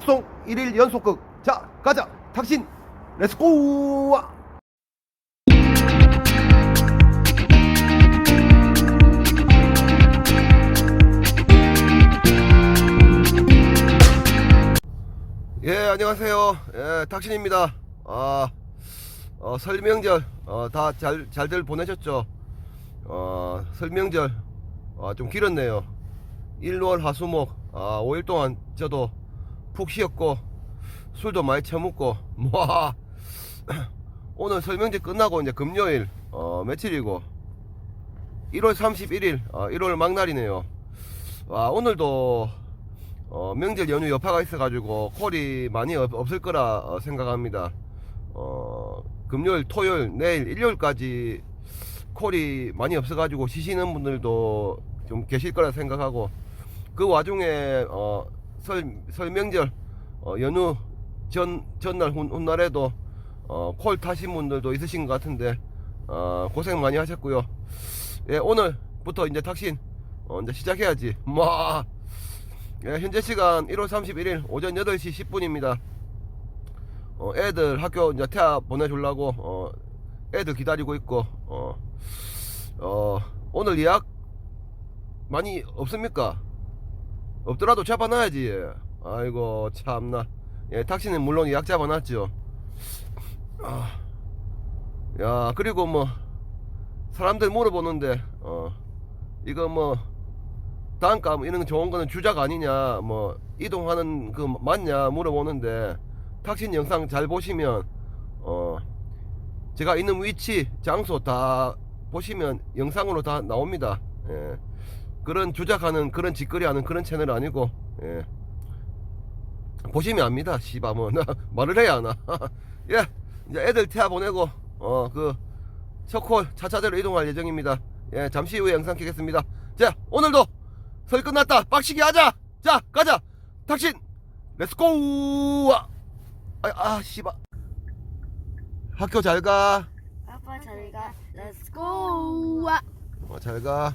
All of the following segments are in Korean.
탁송 1일 연속극. 자 가자. 탁신 렛츠고 예 안녕하세요. 예 탁신입니다. 아 어, 설명절 어, 다 잘 잘들 보내셨죠? 어, 설명절 어, 좀 길었네요. 1월 하수목 아, 5일 동안 저도 푹 쉬었고 술도 많이 처먹고 뭐 오늘 설명제 끝나고 이제 금요일 어, 며칠이고 1월 31일 어, 1월 막날이네요. 와 오늘도 어, 명절 연휴 여파가 있어 가지고 콜이 많이 없, 없을 거라 어, 생각합니다. 어, 금요일 토요일 내일 일요일까지 콜이 많이 없어 가지고 쉬시는 분들도 좀 계실 거라 생각하고 그 와중에 어, 설, 설 명절 어, 연휴 전 전날 훗, 훗날에도 어, 콜 타신 분들도 있으신 것 같은데 어, 고생 많이 하셨고요. 예, 오늘부터 이제 탁신 어, 이제 시작해야지. 뭐 예, 현재 시간 1월 31일 오전 8시 10분입니다. 어, 애들 학교 이제 태아 보내주려고 어, 애들 기다리고 있고 어, 어, 오늘 예약 많이 없습니까? 없더라도 잡아놔야지. 아이고 참나. 예, 탁시는 물론 예약 잡아놨죠. 아, 야 그리고 뭐 사람들 물어보는데 어 이거 뭐 단가 뭐 이런 거 좋은 거는 주작 아니냐 뭐 이동하는 그 맞냐 물어보는데 탁신 영상 잘 보시면 어 제가 있는 위치 장소 다 보시면 영상으로 다 나옵니다. 예. 그런 주작하는 그런 짓거리하는 그런 채널 아니고 예. 보시면 압니다. 씨바 뭐나 말을 해야 하나. 예. 이제 애들 태아 보내고 어그 첫콜 차차대로 이동할 예정입니다. 예. 잠시 후에 영상 켜겠습니다. 자 오늘도 설 끝났다. 빡시게 하자. 자 가자. 탁신 렛츠고. 아, 아 씨바. 학교 잘 가. 아빠 Let's go. 와. 어, 잘 가.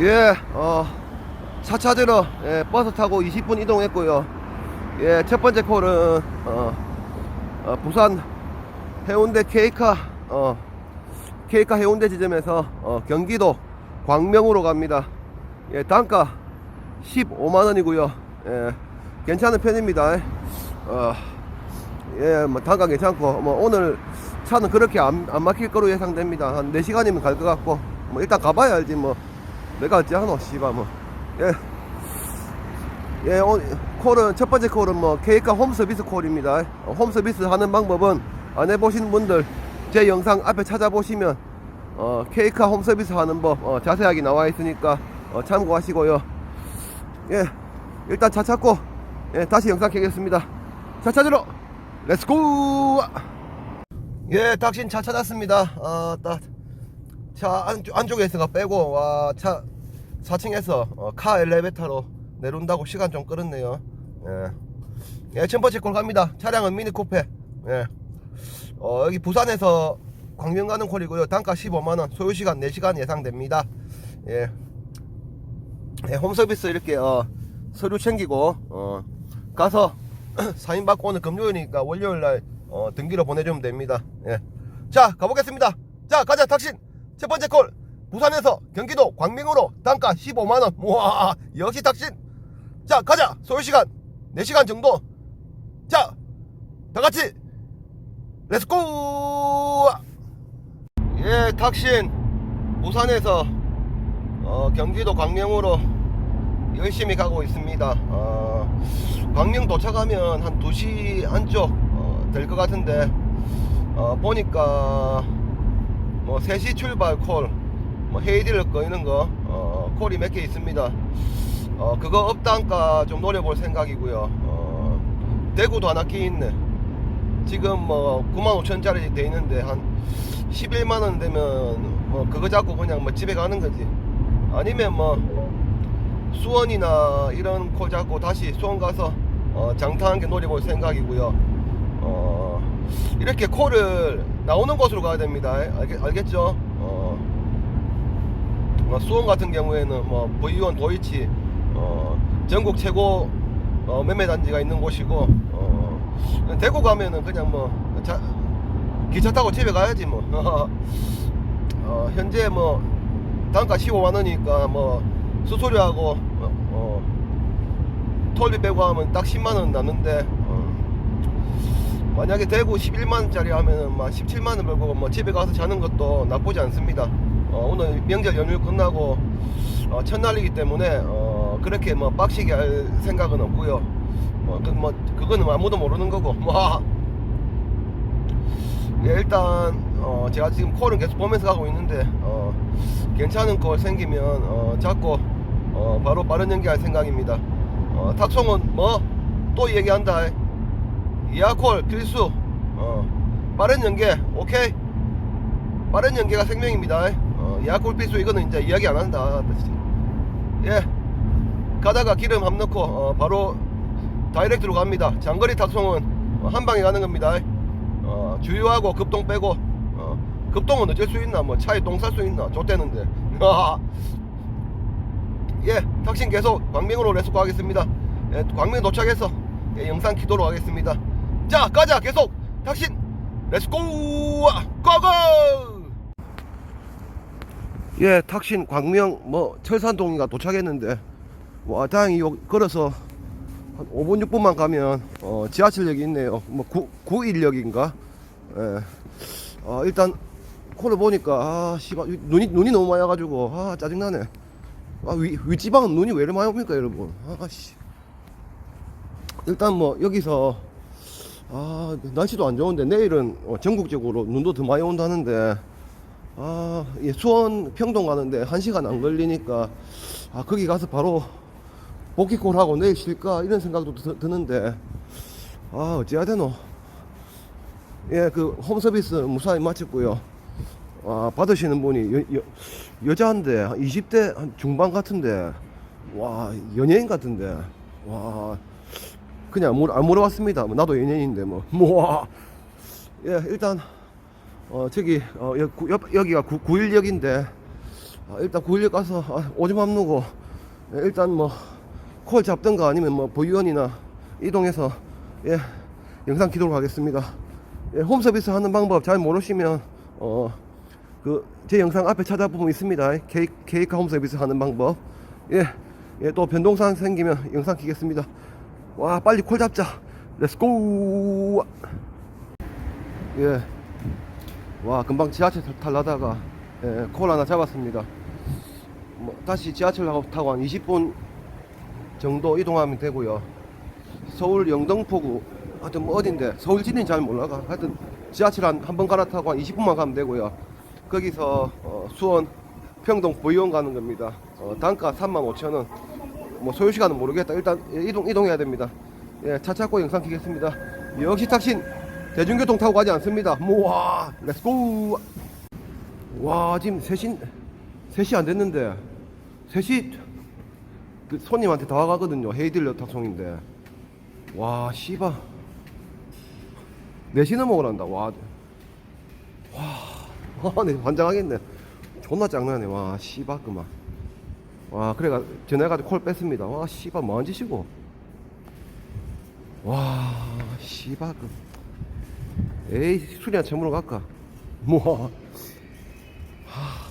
예, 어, 차차대로 예, 버스 타고 20분 이동했고요. 예, 첫 번째 콜은 어, 어, 부산 해운대 케이카 어, 케이카 해운대 지점에서 어, 경기도 광명으로 갑니다. 예, 단가 15만 원이고요. 예, 괜찮은 편입니다. 어, 예, 뭐 단가 괜찮고 뭐 오늘 차는 그렇게 안, 안 막힐 거로 예상됩니다. 한 4시간이면 갈 것 같고 뭐 일단 가봐야 알지 뭐 내가 어찌 하노 씨발 뭐 예. 예, 오, 콜은 첫 번째 콜은 뭐 케이카 홈 서비스 콜입니다. 어, 홈 서비스 하는 방법은 안 해보신 분들 제 영상 앞에 찾아보시면 어, 케이카 홈 서비스 하는 법 어, 자세하게 나와 있으니까 어, 참고하시고요. 예, 일단 차 찾고 예, 다시 영상 켜겠습니다. 차 찾으러 렛츠고! 예, 닥신 차 찾았습니다. 아, 딱. 차 안쪽, 안쪽에서가 빼고 와 차 4층에서 어, 카 엘리베이터로 내려온다고 시간 좀 끌었네요. 예. 예, 첫 번째 콜 갑니다. 차량은 미니 쿠페. 예. 어, 여기 부산에서 광명 가는 콜이고요. 단가 15만원. 소요시간 4시간 예상됩니다. 예. 예, 홈서비스 이렇게 어, 서류 챙기고 어, 가서 사인 받고 오늘 금요일이니까 월요일날 어, 등기로 보내주면 됩니다. 예. 자 가보겠습니다. 자 가자 탁신 첫 번째 콜 부산에서 경기도 광명으로 단가 15만원. 우와 역시 탁신. 자 가자. 소요시간 4시간 정도. 자 다같이. 렛츠고 예 탁신. 부산에서 어, 경기도 광명으로 열심히 가고 있습니다. 어, 광명 도착하면 한 2시 안쪽 어, 될 것 같은데 어, 보니까 뭐 3시 출발 콜, 뭐 헤이디를 꺼이는 거, 어, 콜이 몇 개 있습니다. 어, 그거 업단가 좀 노려볼 생각이고요. 어, 대구도 하나 끼 있네. 지금 뭐 95,000짜리 돼 있는데 한 11만 원 되면 뭐 그거 잡고 그냥 뭐 집에 가는 거지 아니면 뭐 수원이나 이런 코 잡고 다시 수원 가서 어, 장타한 게 노려볼 생각이고요 어, 이렇게 코를 나오는 곳으로 가야 됩니다. 알겠, 알겠죠? 어, 뭐 수원 같은 경우에는 뭐 V1 도이치 어, 전국 최고 어, 매매 단지가 있는 곳이고 어, 대구 가면은 그냥 뭐 자, 기차 타고 집에 가야지 뭐. 어, 현재 뭐 단가 15만 원이니까 뭐 수수료하고 어, 어, 톨비 빼고 하면 딱 10만 원 나는데 어, 만약에 대구 11만 원짜리 하면은 막 17만 원 벌고 뭐 집에 가서 자는 것도 나쁘지 않습니다. 어, 오늘 명절 연휴 끝나고 어, 첫날이기 때문에 어, 그렇게 뭐 빡시게 할 생각은 없고요. 뭐, 그, 뭐 그거는 아무도 모르는 거고 뭐 예, 일단 어, 제가 지금 콜은 계속 보면서 가고 있는데 어, 괜찮은 콜 생기면 어, 잡고 어, 바로 빠른 연기할 생각입니다. 어, 탁송은 뭐 또 얘기한다. 이하콜 필수. 어, 빠른 연계 오케이. 빠른 연계가 생명입니다. 어, 이하콜 필수 이거는 이제 이야기 안 한다. 예. 가다가 기름 함 넣고 어, 바로 다이렉트로 갑니다. 장거리 탁송은 어, 한 방에 가는 겁니다. 어, 주유하고 급동 빼고 어, 급동은 어쩔 수 있나 뭐 차에 똥 쌀 수 있나 좆대는데 예 탁신 계속 광명으로 레스코 하겠습니다 예, 광명 도착해서 예, 영상 기도로 하겠습니다 자 가자 계속 탁신 레스코 고고 예 탁신 광명 뭐 철산동인가 도착했는데 와 다행히 요 걸어서 한 5분 6분만 가면 어, 지하철역이 있네요. 뭐 9, 9일역인가? 예. 어, 일단 코를 보니까 아 씨발 눈이 눈이 너무 많이 와가지고 아 짜증나네. 아 위, 위지방은 눈이 왜 이렇게 많이 옵니까 여러분? 아씨. 일단 뭐 여기서 아 날씨도 안 좋은데 내일은 어, 전국적으로 눈도 더 많이 온다는데. 아 예, 수원 평동 가는데 한 시간 안 걸리니까 아 거기 가서 바로 복귀골 하고 내일 쉴까? 이런 생각도 드, 드는데. 아 어찌해야 되노? 예그 홈서비스 무사히 마쳤고요. 아 받으시는 분이 여, 여, 여자인데 한 20대 한 중반 같은데. 와 연예인 같은데. 와 그냥 물, 안 물어봤습니다 뭐 나도 연예인인데 뭐뭐예 일단 어 저기 어 옆, 여기가 구, 9일역인데 아, 일단 9일역 가서 아, 오줌 안 누고 예, 일단 뭐 콜 잡든가 아니면 뭐 보유원이나 이동해서 예 영상 기도록 하겠습니다. 예, 홈 서비스 하는 방법 잘 모르시면 어 그 제 영상 앞에 찾아보면 있습니다. 케이, 케이카 홈 서비스 하는 방법 예, 예, 또 변동사항 생기면 영상 키겠습니다. 와 빨리 콜 잡자. 렛츠고 예. 와 금방 지하철 타- 탈라다가 예, 콜 하나 잡았습니다. 뭐, 다시 지하철 타고 한 20분 정도 이동하면 되고요. 서울 영등포구 하여튼 뭐 어딘데 서울지는 잘 몰라가 하여튼 지하철 한 한 번 갈아타고 한 20분만 가면 되고요. 거기서 어, 수원 평동 보이원 가는 겁니다. 어, 단가 35,000원. 뭐 소요 시간은 모르겠다. 일단 예, 이동 이동해야 됩니다. 예, 차 찾고 영상 키겠습니다. 역시 탁신 대중교통 타고 가지 않습니다. 모아 렛츠고. 와 지금 3시 3시 안 됐는데 3시 그 손님한테 다 와가거든요. 헤이딜러 탁송인데. 와, 씨바. 4시나 먹으란다. 와. 와. 와, 네, 환장하겠네. 존나 짱나네. 와, 씨바, 그만. 와, 그래가, 전화해가지고 콜 뺐습니다. 와, 씨바, 뭐한 짓이고. 와, 씨바, 그. 에이, 술이나 처물어 갈까? 뭐. 하.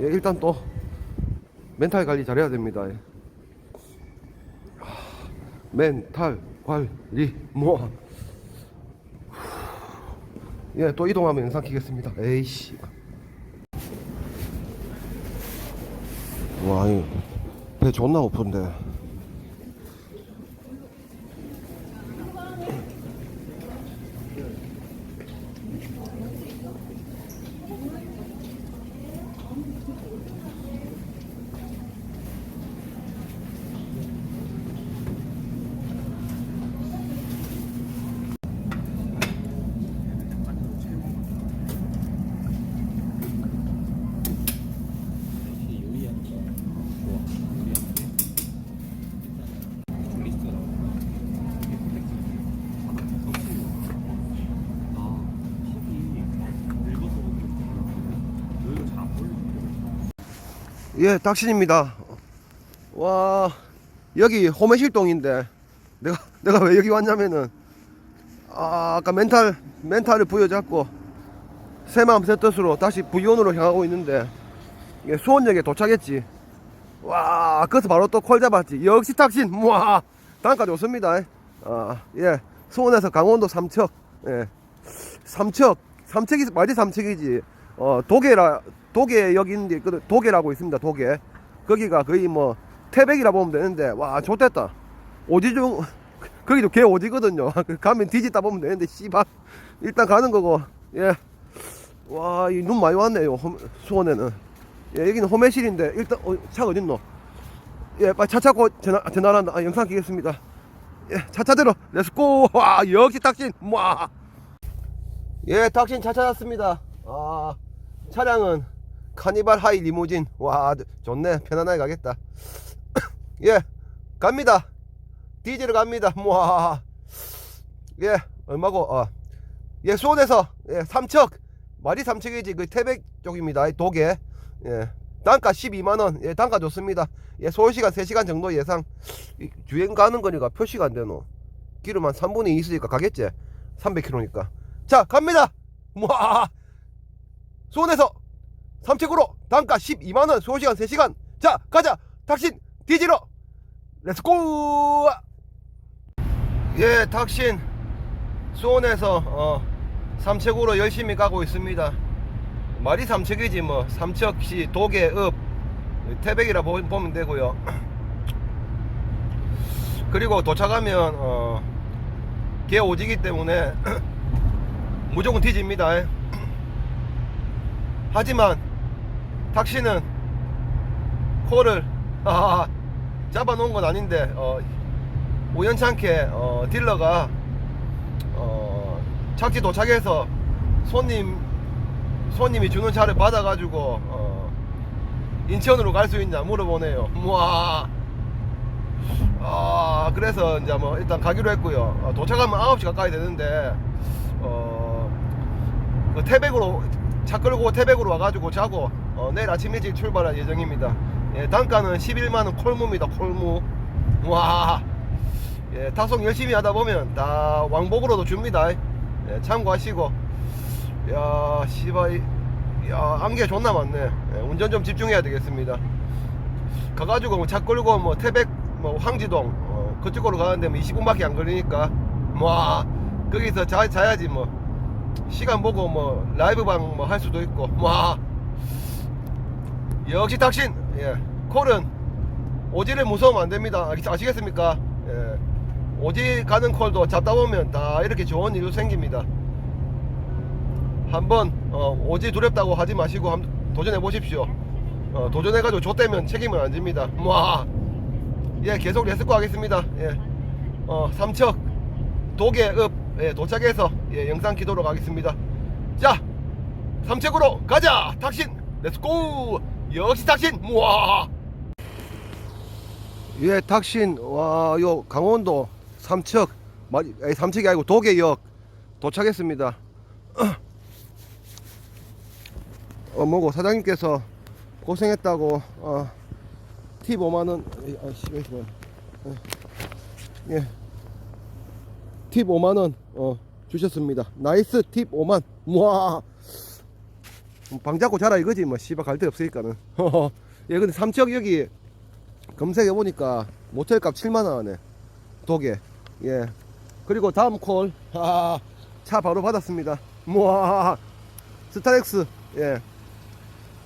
예, 일단 또, 멘탈 관리 잘해야 됩니다. 멘탈 관리 뭐. 예, 또 이동하면 영상 키겠습니다. 에이 씨. 와, 이 배 존나 고픈데. 예, 닥신입니다. 와, 여기 호매실동인데, 내가, 내가 왜 여기 왔냐면은, 아, 아까 멘탈, 멘탈을 부여잡고, 새 마음 새 뜻으로 다시 부위원으로 향하고 있는데, 이게 수원역에 도착했지. 와, 그래서 바로 또 콜 잡았지. 역시 탁신, 와, 단가 좋습니다. 아, 예. 수원에서 강원도 삼척, 예. 삼척, 삼척이, 말이 삼척이지. 어, 도계라, 도계 여기 있는데, 그 도계라고 있습니다, 도계. 거기가 거의 뭐, 태백이라 보면 되는데, 와, 좋됐다. 오지 중, 거기도 개 오지거든요. 그 가면 뒤집다 보면 되는데, 씨발. 일단 가는 거고, 예. 와, 이 눈 많이 왔네요, 홈- 수원에는. 예, 여기는 호매실인데, 일단, 어, 차가 어딨노? 예, 빨리 차 찾고 전화, 전화한다. 아, 영상 끼겠습니다. 예, 차차대로, 렛츠고! 와, 역시 탁신! 와! 예, 탁신 차 찾았습니다. 아, 차량은 카니발 하이 리무진. 와, 좋네. 편안하게 가겠다. 예, 갑니다. 디젤을 갑니다. 와, 예, 얼마고, 어, 예, 수원에서, 예, 삼척. 말이 삼척이지, 그 태백 쪽입니다. 이 도계. 예, 단가 12만원. 예, 단가 좋습니다. 예, 소요시간 3시간 정도 예상. 이 주행 가는 거니까 표시가 안 되노. 기름 한 3분의 2 있으니까 가겠지? 300km니까. 자, 갑니다! 와! 수원에서 삼척으로 단가 12만원, 소요시간 3시간. 자, 가자! 탁신, 디지로! 렛츠고! 예, 탁신. 수원에서, 어, 삼척으로 열심히 가고 있습니다. 말이 삼척이지, 뭐. 삼척시, 도계, 읍, 태백이라 보- 보면 되고요. 그리고 도착하면, 어, 개 오지기 때문에 무조건 뒤집니다. 하지만 탁시는 코를 아, 잡아놓은 건 아닌데 어, 우연찮게 어, 딜러가 어, 착지 도착해서 손님 손님이 주는 차를 받아가지고 어, 인천으로 갈 수 있냐 물어보네요. 와. 아 그래서 이제 뭐 일단 가기로 했고요. 어, 도착하면 9시 가까이 되는데 어, 그 태백으로 차 끌고 태백으로 와가지고 자고 어, 내일 아침 일찍 출발할 예정입니다. 예, 단가는 11만원 콜무입니다. 콜무. 와. 예, 탁송 열심히 하다 보면 다 왕복으로도 줍니다. 예, 참고하시고. 야, 씨발. 이- 야, 안개 존나 많네. 예, 운전 좀 집중해야 되겠습니다. 가가지고 뭐차 끌고 뭐 태백 뭐 황지동 어, 그쪽으로 가는데 뭐 20분밖에 안 걸리니까 뭐 거기서 자, 자야지 뭐 시간 보고 뭐 라이브 방 뭐 할 수도 있고 뭐 역시 탁신 예 콜은 오지를 무서우면 안 됩니다 아시- 아시겠습니까 예 오지 가는 콜도 잡다 보면 다 이렇게 좋은 일도 생깁니다 한번 어, 오지 두렵다고 하지 마시고 한번 도전해 보십시오 어, 도전해가지고 좆되면 책임은 안 집니다. 와, 예, 계속 레스코 하겠습니다. 예, 어, 삼척 도계 읍 예, 도착해서 예, 영상 기도록 하겠습니다. 자, 삼척으로 가자. 탁신, 렛츠고. 역시 탁신. 와. 예, 탁신. 와, 요 강원도 삼척, 마- 아니, 삼척이 아니고 도계역 도착했습니다. 어, 뭐고 사장님께서 고생했다고 어, 팁 5만 원. 아. 어, 예. 팁 5만 원 어, 주셨습니다. 나이스 팁 5만. 와. 방 잡고 자라 이거지 뭐 씨발 갈 데 없으니까는. 예, 근데 삼척 여기 검색해 보니까 모텔 값 7만 원 하네. 도계. 예. 그리고 다음 콜. 아, 차 바로 받았습니다. 와. 스타렉스. 예.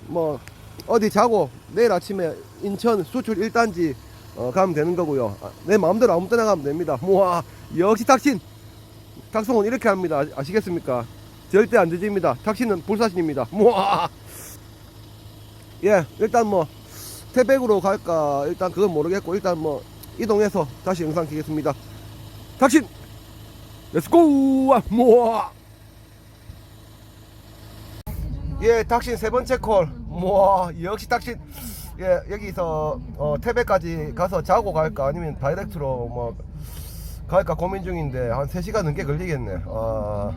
뭐 어디 자고 내일 아침에 인천 수출 1단지 어, 가면 되는 거고요. 아, 내 마음대로 아무 때나 가면 됩니다. 모아 역시 탁신 탁송은 이렇게 합니다. 아, 시겠습니까 절대 안 늦습니다. 탁신은 불사신입니다. 모아 예 일단 뭐 태백으로 갈까 일단 그건 모르겠고 일단 뭐 이동해서 다시 영상 키겠습니다. 탁신 렛츠고 모아 예, 닥신 세 번째 콜. 뭐 역시 닥신. 예, 여기서 어, 태백까지 가서 자고 갈까 아니면 다이렉트로 뭐 갈까 고민 중인데 한 3시간 넘게 걸리겠네. 아,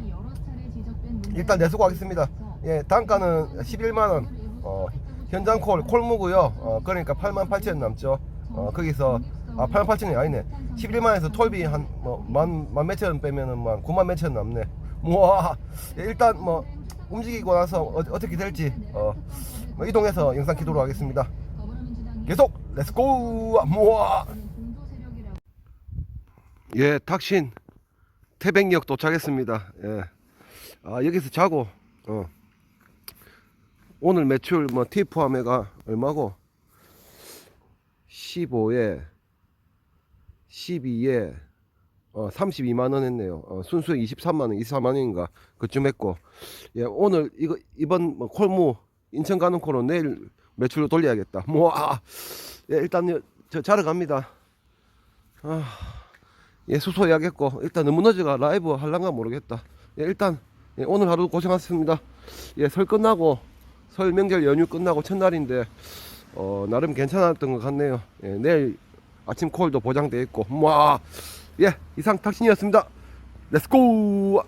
일단 내수고 하겠습니다. 예, 단가는 11만 원. 어, 현장 콜 콜무고요. 어, 그러니까 8만 8천 남죠. 어, 거기서 아 8만 8천이 아니네. 11만에서 톨비 한 뭐 만 만 몇천 빼면은 만 9만 몇천 남네. 우와 예, 일단 뭐 움직이고 나서 어, 어떻게 될지 어, 뭐 이동해서 영상 기도록 하겠습니다. 계속 렛츠고 모아 예 탁신 태백역 도착했습니다 예. 아 여기서 자고 어. 오늘 매출 뭐팁 포함해가 얼마고 15에 12에 어, 32만 원 했네요. 어, 순수에 23만 원, 24만 원인가 그쯤 했고, 예 오늘 이거 이번 뭐 콜무 인천 가는 코로 내일 매출로 돌려야겠다. 뭐 아, 예 일단 요- 저 자러 갑니다. 아, 예 수소 해야겠고 일단 너무 늦어가 라이브 할란가 모르겠다. 예 일단 예, 오늘 하루 고생하셨습니다. 예 설 끝나고 설 명절 연휴 끝나고 첫날인데 어 나름 괜찮았던 것 같네요. 예, 내일 아침 콜도 보장돼 있고, 와, 예 이상 탁신이었습니다. 렛츠고.